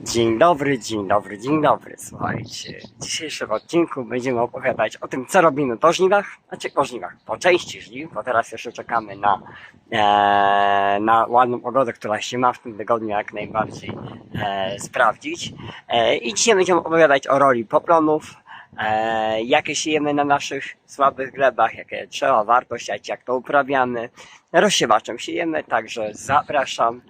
Dzień dobry, dzień dobry, dzień dobry. Słuchajcie, w dzisiejszym odcinku będziemy opowiadać o tym, co robimy po żniwach, znaczy po żniwach, po części żniw, bo teraz jeszcze czekamy na, e, na ładną pogodę, która się ma w tym tygodniu jak najbardziej e, sprawdzić. E, I dzisiaj będziemy opowiadać o roli poplonów, e, jakie siejemy na naszych słabych glebach, jakie trzeba warto siać, jak to uprawiamy. Rozsiewaczem siejemy, także zapraszam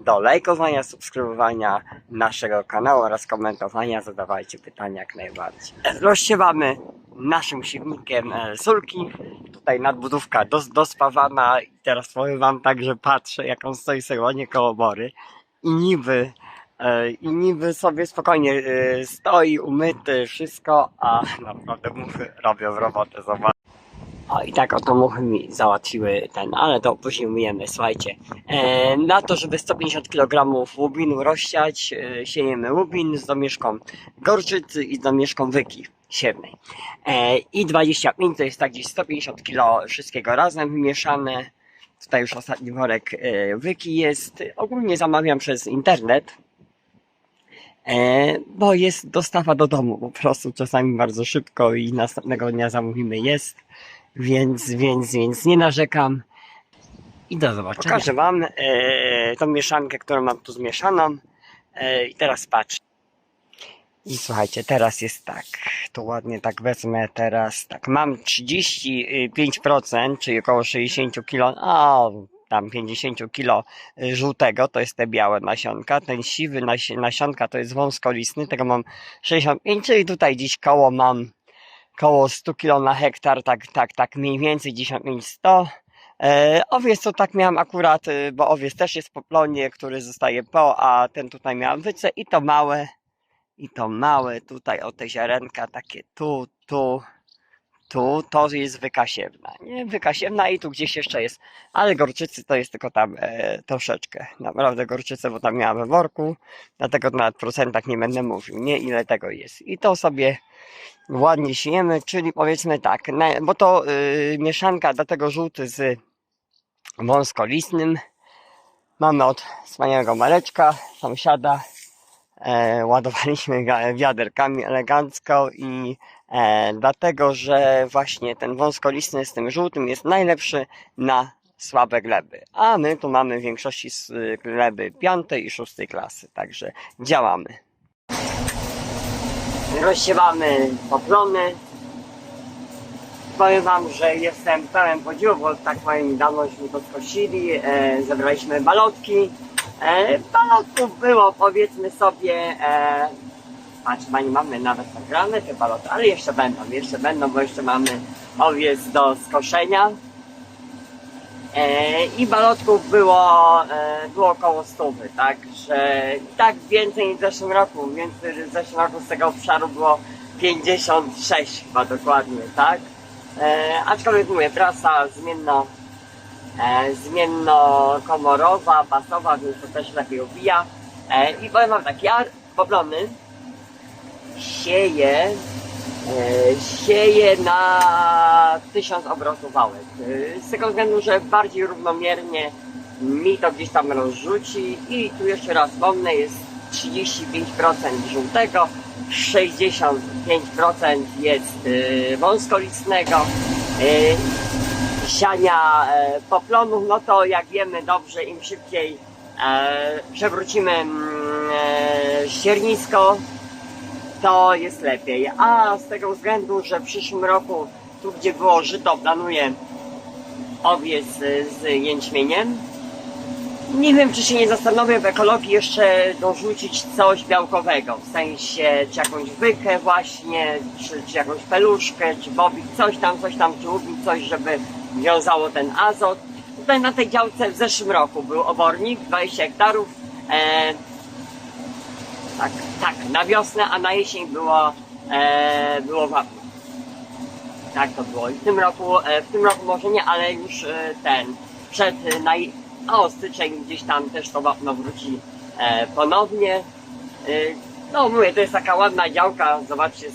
do lajkowania, subskrybowania naszego kanału oraz komentowania, zadawajcie pytania jak najbardziej. Rozsiewamy naszym silnikiem e, sulki, tutaj nadbudówka dos, dospawana i teraz powiem wam tak, że patrzę jak on stoi sobie ładnie koło bory i niby i niby sobie spokojnie e, stoi, umyty, wszystko, a naprawdę muchy robią robotę, zobacz. O i tak oto muchy mi załatwiły ten, ale to później myjemy, słuchajcie. E, na to, żeby 150 kg łubinu rozsiać, e, siejemy łubin z domieszką gorczycy i z domieszką wyki siewnej. E, I 25 to jest tak gdzieś 150 kg wszystkiego razem wymieszane. Tutaj już ostatni worek e, wyki jest. Ogólnie zamawiam przez internet. E, bo jest dostawa do domu po prostu czasami bardzo szybko i następnego dnia zamówimy jest, więc, więc, więc nie narzekam. I do zobaczenia. Pokażę wam e, tą mieszankę, którą mam tu zmieszaną. E, i teraz patrz. I słuchajcie, teraz jest tak, tu ładnie tak wezmę teraz, tak, mam 35%, czyli około 60 kg, a tam 50 kg żółtego, to jest te białe nasionka, ten siwy nasi- nasionka to jest wąskolistny, tego mam 65, czyli tutaj dziś koło mam koło 100 kg na hektar, tak, tak, tak mniej więcej 95-100. E, owiec to tak miałem akurat, e, bo owiec też jest po plonie, który zostaje po, a ten tutaj miałem wyce i to małe, i to małe tutaj o te ziarenka takie tu, tu, tu, to jest wykasiewna, nie? Wykasiewna i tu gdzieś jeszcze jest, ale gorczycy to jest tylko tam e, troszeczkę, naprawdę gorczycy, bo tam miałem we worku, dlatego w procentach nie będę mówił, nie ile tego jest. I to sobie ładnie siejemy, czyli powiedzmy tak, na, bo to y, mieszanka dlatego żółty z wąskolistnym. Mamy od wspaniałego Mareczka, sąsiada. E, ładowaliśmy wiaderkami elegancko i e, dlatego, że właśnie ten wąskolistny z tym żółtym jest najlepszy na słabe gleby. A my tu mamy w większości gleby piątej i szóstej klasy, także działamy rozsiewamy poplony. Powiem Wam, że jestem pełen podziwu, bo tak powiem niedawno mi to skosili, e, zebraliśmy balotki. E, balotków było powiedzmy sobie, e, a chyba nie mamy nawet nagrane te baloty, ale jeszcze będą, jeszcze będą, bo jeszcze mamy owiec do skoszenia. E, I balotków było, e, było około 100, także tak więcej niż w zeszłym roku, więcej w zeszłym roku z tego obszaru było 56 chyba dokładnie, tak? E, aczkolwiek mówię, trasa zmienno, e, zmienno-komorowa, basowa, więc to też lepiej ubija. E, I powiem wam tak, ja poplony sieję E, sieje na 1000 obrotów wałek. Z tego względu, że bardziej równomiernie mi to gdzieś tam rozrzuci i tu jeszcze raz wspomnę, jest 35% żółtego, 65% jest e, wąskolistnego. E, Siania poplonów, no to jak wiemy dobrze, im szybciej przewrócimy mm, ściernisko, to jest lepiej. A z tego względu, że w przyszłym roku, tu gdzie było żyto, planuję owiec z jęczmieniem. Nie wiem, czy się nie zastanowię w ekologii jeszcze dorzucić coś białkowego, w sensie czy jakąś wykę właśnie, czy, czy jakąś peluszkę, czy bobik, coś tam, coś tam, czy łubik, coś, żeby wiązało ten azot. Tutaj na tej działce w zeszłym roku był obornik, 20 hektarów. E, tak, tak, na wiosnę, a na jesień było, e, było wapno. Tak to było. I w tym roku, e, w tym roku może nie, ale już e, ten, przed, e, na, o styczeń gdzieś tam też to wapno wróci e, ponownie. E, no mówię, to jest taka ładna działka, zobaczcie.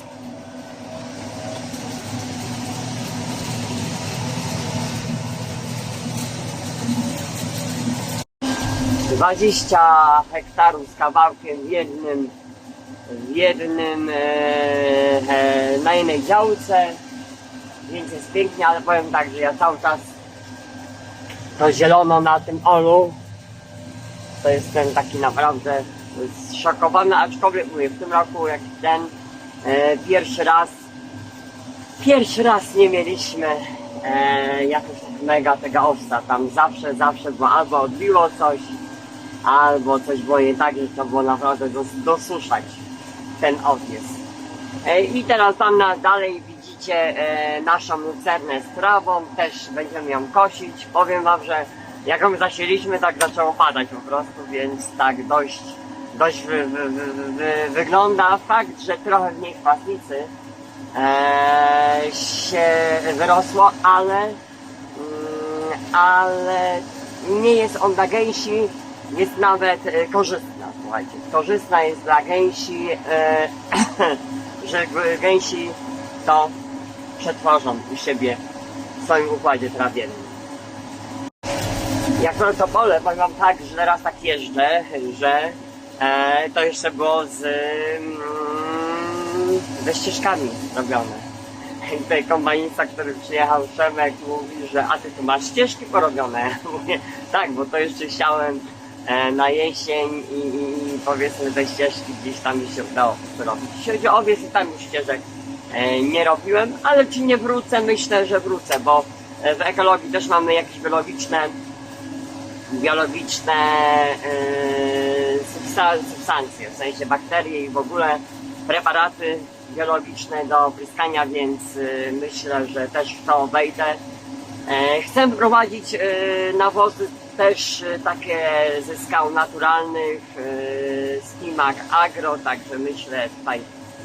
20 hektarów z kawałkiem w jednym, w jednym, e, na jednej działce, więc jest pięknie, ale powiem tak, że ja cały czas to zielono na tym olu, to jestem taki naprawdę zszokowany, aczkolwiek mówię, w tym roku jak ten e, pierwszy raz, pierwszy raz nie mieliśmy e, jakoś mega tego owsa, tam zawsze, zawsze było albo odbiło coś, albo coś było nie tak, że to było naprawdę dos, dosuszać ten owiec. E, I teraz tam na, dalej widzicie e, naszą lucernę z trawą, też będziemy ją kosić. Powiem wam, że jak ją zasieliśmy, tak zaczęło padać po prostu, więc tak dość, dość wy, wy, wy, wy, wygląda. Fakt, że trochę w niej kwasnicy e, się wyrosło, ale, mm, ale nie jest on dla gęsi, jest nawet e, korzystna, słuchajcie. Korzystna jest dla gęsi, e, że gęsi to przetworzą u siebie w swoim układzie trawiennym. Jak to pole, powiem tak, że teraz tak jeżdżę, że e, to jeszcze było z, mm, ze ścieżkami robione. I tutaj kombajnica, który przyjechał Przemek mówi, że a ty tu masz ścieżki porobione. Mówię, tak, bo to jeszcze chciałem na jesień i, i, i powiedzmy te ścieżki gdzieś tam mi się udało zrobić. Jeśli chodzi o owiec, tam już ścieżek e, nie robiłem, ale czy nie wrócę? Myślę, że wrócę, bo e, w ekologii też mamy jakieś biologiczne biologiczne substa- substancje, w sensie bakterie i w ogóle preparaty biologiczne do opryskania, więc myślę, że też w to wejdę. E, chcę wprowadzić yy, nawozy też yy, takie ze skał naturalnych, Skimak Agro, także myślę tutaj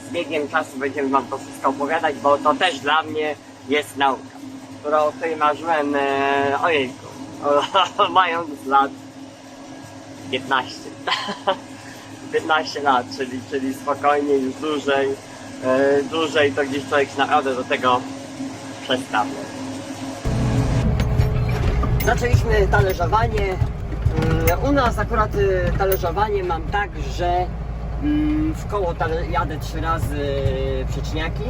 z biegiem czasu będziemy Wam to wszystko opowiadać, bo to też dla mnie jest nauka, którą o której marzyłem, e, ojejku, mając lat 15. 15 lat, czyli, czyli spokojnie już dłużej, e, dłużej to gdzieś człowiek naprawdę do tego przestawia. Zaczęliśmy talerzowanie. Mm, U nas akurat y, talerzowanie mam tak, że mm, w koło jadę trzy razy przeczniaki,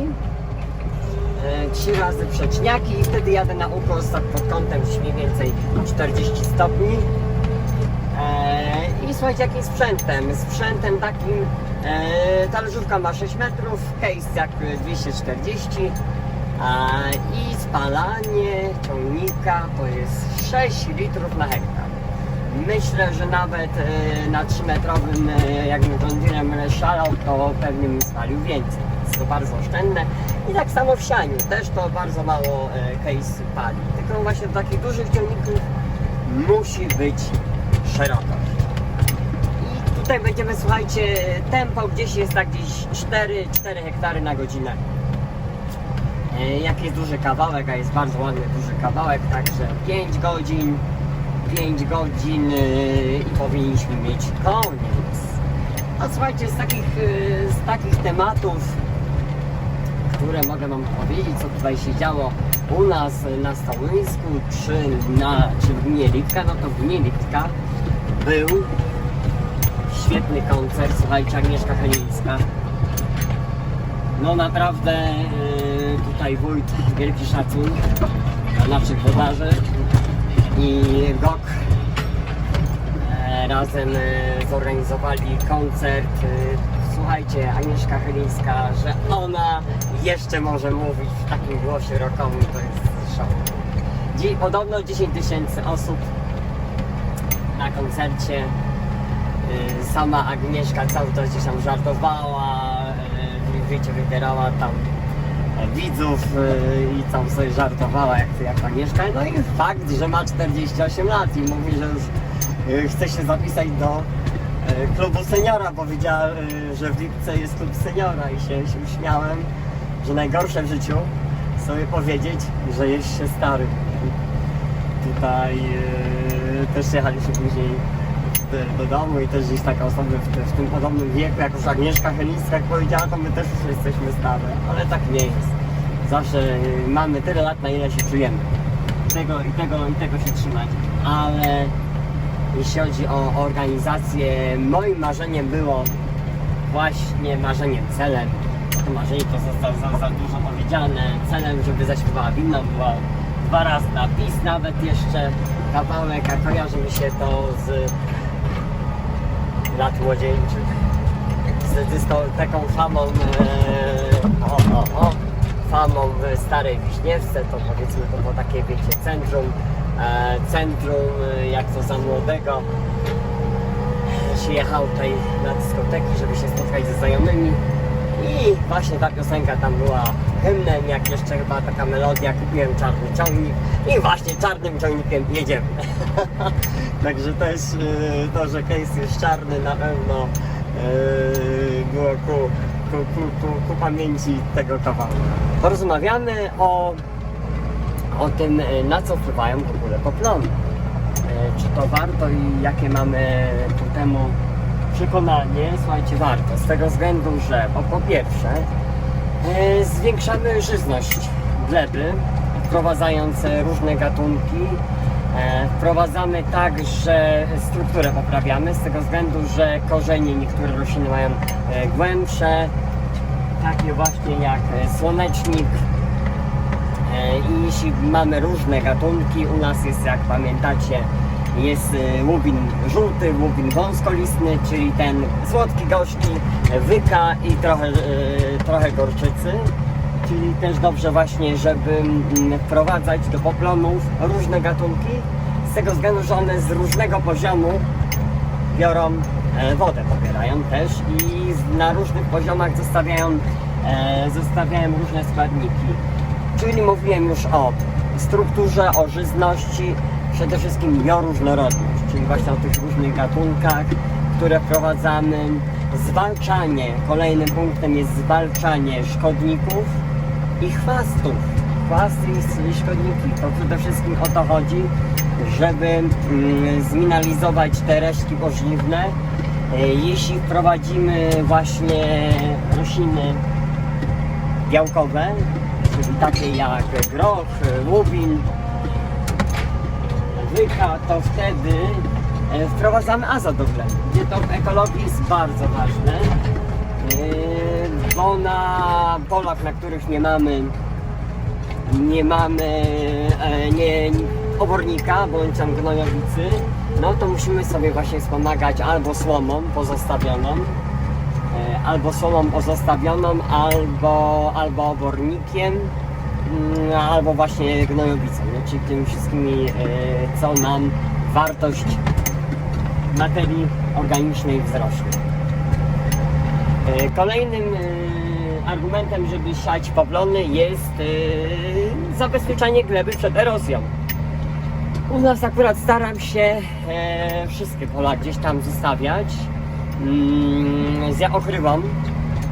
e, trzy razy przeczniaki i wtedy jadę na ukos pod kątem mniej więcej 40 stopni. E, I słuchajcie, jakim sprzętem? Sprzętem takim, e, talerzówka ma 6 metrów, case jak 240 a, i spalanie ciągnika to jest 6 litrów na hektar. Myślę, że nawet e, na 3-metrowym, e, jakbym Deerem szalał, to pewnie bym spalił więcej. Jest to bardzo oszczędne. I tak samo w sianiu, też to bardzo mało e, case pali. Tylko właśnie do takich dużych ciągników musi być szerokość. I tutaj będziemy, słuchajcie, tempo gdzieś jest tak gdzieś 4, 4 hektary na godzinę. E, Jak jest duży kawałek, a jest bardzo ładny duży kawałek, także 5 godzin, 5 godzin e, i powinniśmy mieć koniec. A słuchajcie, z takich, e, z takich tematów, które mogę Wam powiedzieć, co tutaj się działo u nas na Stołyńsku, czy, na, czy w gminie no to w gminie był świetny koncert, słuchajcie, Agnieszka Chelińska. No naprawdę yy, tutaj wójt wielki szacun dla naszych i GOK e, razem e, zorganizowali koncert. E, Słuchajcie, Agnieszka Chylińska, że ona jeszcze może mówić w takim głosie rockowym, to jest szok. Podobno 10 tysięcy osób na koncercie. Sama Agnieszka cały czas gdzieś tam żartowała, wiecie, wybierała tam widzów y, i tam sobie żartowała jak, jak Agnieszka. No i fakt, że ma 48 lat i mówi, że już y, chce się zapisać do y, klubu seniora, bo widziała, y, że w Lipce jest klub seniora i się, się uśmiałem, że najgorsze w życiu sobie powiedzieć, że jest się stary. Tutaj y, też jechaliśmy później do, do domu i też gdzieś takie osoby w, w tym podobnym wieku, jak już Agnieszka Chylińska jak powiedziała, to my też już jesteśmy stare, ale tak nie jest. Zawsze mamy tyle lat, na ile się czujemy. Tego i tego i tego się trzymać, ale jeśli chodzi o organizację. Moim marzeniem było właśnie marzeniem, celem. To marzenie to za, za, za, dużo powiedziane. Celem, żeby zaśpiewała Winna była dwa razy napis, nawet jeszcze kawałek, a kojarzy mi się to z lat młodzieńczych. Z dyskoteką famą, e, o, o, o, famą w Starej Wiśniewce, to powiedzmy to było takie, wiecie, centrum, e, centrum, e, jak to za młodego, się jechał tutaj na dyskoteki, żeby się spotkać ze znajomymi i właśnie ta piosenka tam była hymnem, jak jeszcze chyba taka melodia, kupiłem czarny ciągnik i właśnie czarnym ciągnikiem jedziemy. Także jest yy, to, że case jest czarny na pewno yy, było ku, ku, ku, ku, ku pamięci tego kawałka. Porozmawiamy o, o tym, yy, na co wpływają w ogóle poplony. Czy to warto i jakie mamy ku temu przekonanie? Słuchajcie, warto. Z tego względu, że po, po pierwsze zwiększamy żyzność gleby, wprowadzając różne gatunki. E, Wprowadzamy tak, że strukturę poprawiamy z tego względu, że korzenie niektóre rośliny mają e, głębsze, takie właśnie jak e, słonecznik, I jeśli mamy różne gatunki, u nas jest, jak pamiętacie, jest łubin żółty, łubin wąskolistny, czyli ten słodki, gorzki, wyka i trochę, trochę gorczycy. Czyli też dobrze właśnie, żeby mm, wprowadzać do poplonów różne gatunki, z tego względu, że one z różnego poziomu biorą e, wodę, pobierają też i na różnych poziomach zostawiają, e, zostawiają różne składniki. Czyli mówiłem już o strukturze, o żyzności, przede wszystkim bioróżnorodność, czyli właśnie o tych różnych gatunkach, które wprowadzamy. Zwalczanie, kolejnym punktem jest zwalczanie szkodników i chwastów. Chwasty i szkodniki, to przede wszystkim o to chodzi, żeby mm, zminimalizować te resztki pożywne. E, Jeśli wprowadzimy właśnie rośliny białkowe, czyli takie jak groch, łubin, wyka, to wtedy e, wprowadzamy azot do gdzie to w ekologii jest bardzo ważne, bo na polach, na których nie mamy nie mamy e, nie, obornika bądź tam gnojowicy, no to musimy sobie właśnie wspomagać albo słomą pozostawioną, e, albo słomą pozostawioną, albo, albo obornikiem, mm, albo właśnie gnojowicą, nie? czyli tymi wszystkimi, e, co nam wartość materii organicznej wzrośnie. E, Kolejnym e, argumentem, żeby siać poplony jest e, zabezpieczanie gleby przed erozją. U nas akurat staram się wszystkie pola gdzieś tam zostawiać mm, z ochrywą.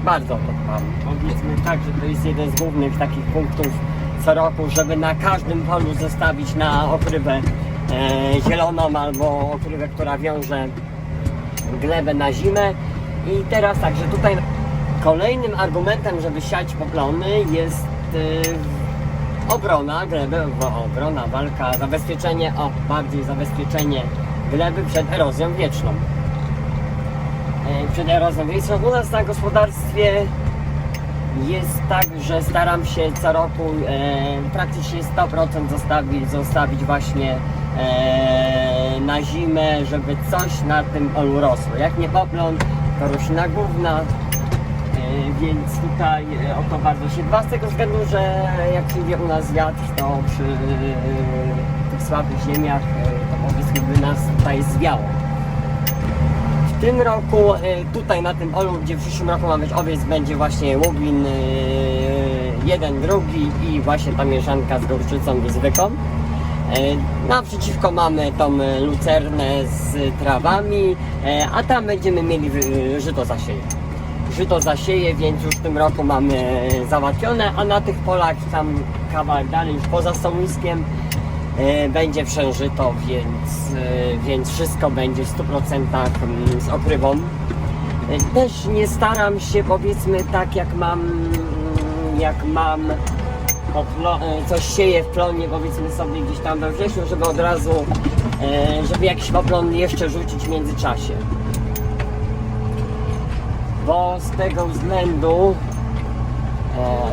Bardzo dbam. Powiedzmy tak, że to jest jeden z głównych takich punktów co roku, żeby na każdym polu zostawić na okrywę zieloną albo okrywę, która wiąże glebę na zimę. I teraz także tutaj kolejnym argumentem, żeby siać poplony jest y, obrona gleby, obrona, walka, zabezpieczenie, o bardziej zabezpieczenie gleby przed erozją wieczną. E, Przed erozją wieczną u nas na gospodarstwie jest tak, że staram się co roku e, praktycznie 100% zostawić, zostawić właśnie e, na zimę, żeby coś na tym polu rosło. Jak nie poplon, to roślina główna, e, więc tutaj e, o to bardzo się dba z tego względu, że jak przyjdzie u nas wiatr, to przy e, tych słabych ziemiach to powiedzmy by nas tutaj zwiało. W tym roku, tutaj na tym olu, gdzie w przyszłym roku ma być owiec, będzie właśnie łubin jeden, drugi i właśnie ta mieszanka z gorczycą i z wyką. E, Naprzeciwko mamy tą e, lucernę z trawami, e, a tam będziemy mieli e, żyto zasieje. Żyto zasieje, więc już w tym roku mamy załatwione, a na tych polach tam kawałek dalej, już poza stołniskiem, e, będzie wszężyto, więc, e, więc wszystko będzie w 100% mm, z okrywą. E, Też nie staram się powiedzmy tak jak mam jak mam e, coś sieje w plonie, powiedzmy sobie gdzieś tam we wrześniu, żeby od razu, e, żeby jakiś poplon jeszcze rzucić w międzyczasie. Bo z tego względu,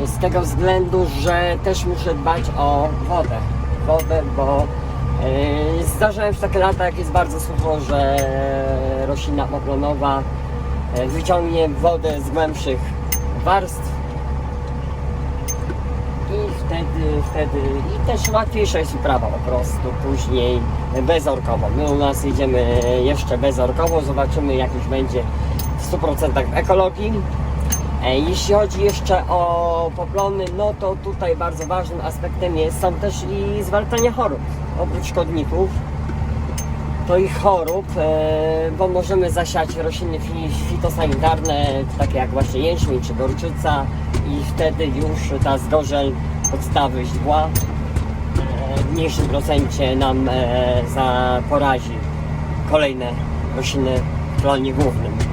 e, z tego względu, że też muszę dbać o wodę. Wodę, bo zdarzają się takie lata, jak jest bardzo sucho, że roślina poplonowa wyciągnie wodę z głębszych warstw wtedy, wtedy i też łatwiejsza jest uprawa po prostu później bezorkowo. My u nas jedziemy jeszcze bezorkowo, zobaczymy jak już będzie w 100% w ekologii. E, Jeśli chodzi jeszcze o poplony, no to tutaj bardzo ważnym aspektem jest, są też i zwalczanie chorób, oprócz szkodników to i chorób, e, bo możemy zasiać rośliny fi- fitosanitarne, takie jak właśnie jęczmień czy gorczyca i wtedy już ta zgorzel podstawy źdźbła e, w mniejszym procencie nam e, za porazi kolejne rośliny w planie głównym.